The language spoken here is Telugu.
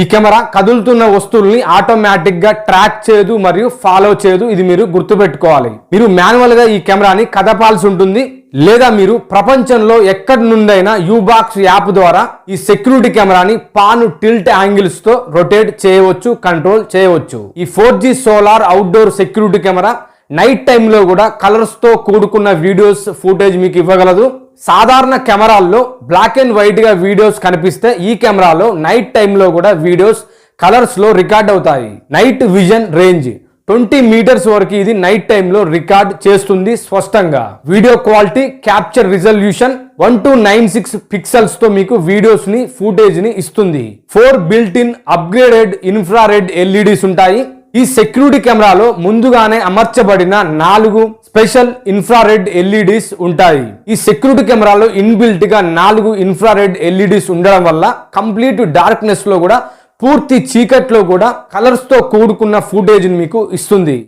ఈ కెమెరా కదులుతున్న వస్తువుల్ని ఆటోమేటిక్గా ట్రాక్ చేయదు మరియు ఫాలో చేయదు ఇది మీరు గుర్తుపెట్టుకోవాలి. మీరు మాన్యువల్గా ఈ కెమెరాని కదపాల్సి ఉంటుంది. లేదా మీరు ప్రపంచంలో ఎక్కడి నుండైనా యూబాక్స్ యాప్ ద్వారా ఈ సెక్యూరిటీ కెమెరాని పాను టిల్ట్ యాంగిల్స్తో రొటేట్ చేయవచ్చు కంట్రోల్ చేయవచ్చు. ఈ four G solar outdoor security camera night టైంలో కూడా కలర్స్తో కూడుకున్న వీడియోస్ ఫుటేజ్ మీకు ఇవ్వగలదు. సాధారణ కెమెరాల్లో బ్లాక్ అండ్ వైట్గా వీడియోస్ కనిపిస్తే ఈ కెమెరాలో నైట్ టైంలో కూడా వీడియోస్ కలర్స్లో రికార్డ్ అవుతాయి. Night vision range twenty metres వరకు ఇది నైట్ టైంలో రికార్డ్ చేస్తుంది స్పష్టంగా. Video quality capture resolution one two nine six పిక్సెల్స్తో మీకు వీడియోస్ని ఫుటేజ్ని ఇస్తుంది. Four built in upgraded infrared LEDs ఉంటాయి. ఈ సెక్యూరిటీ కెమెరాలో ముందుగానే అమర్చబడిన నాలుగు స్పెషల్ ఇన్ఫ్రారెడ్ ఎల్ఈడిస్ ఉంటాయి. ఈ సెక్యూరిటీ కెమెరాలో ఇన్బిల్ట్గా నాలుగు ఇన్ఫ్రారెడ్ ఎల్ఈడిస్ ఉండడం వల్ల కంప్లీట్ డార్క్నెస్లో కూడా పూర్తి చీకట్లో కూడా కలర్స్తో కూడుకున్న ఫుటేజ్ని మీకు ఇస్తుంది.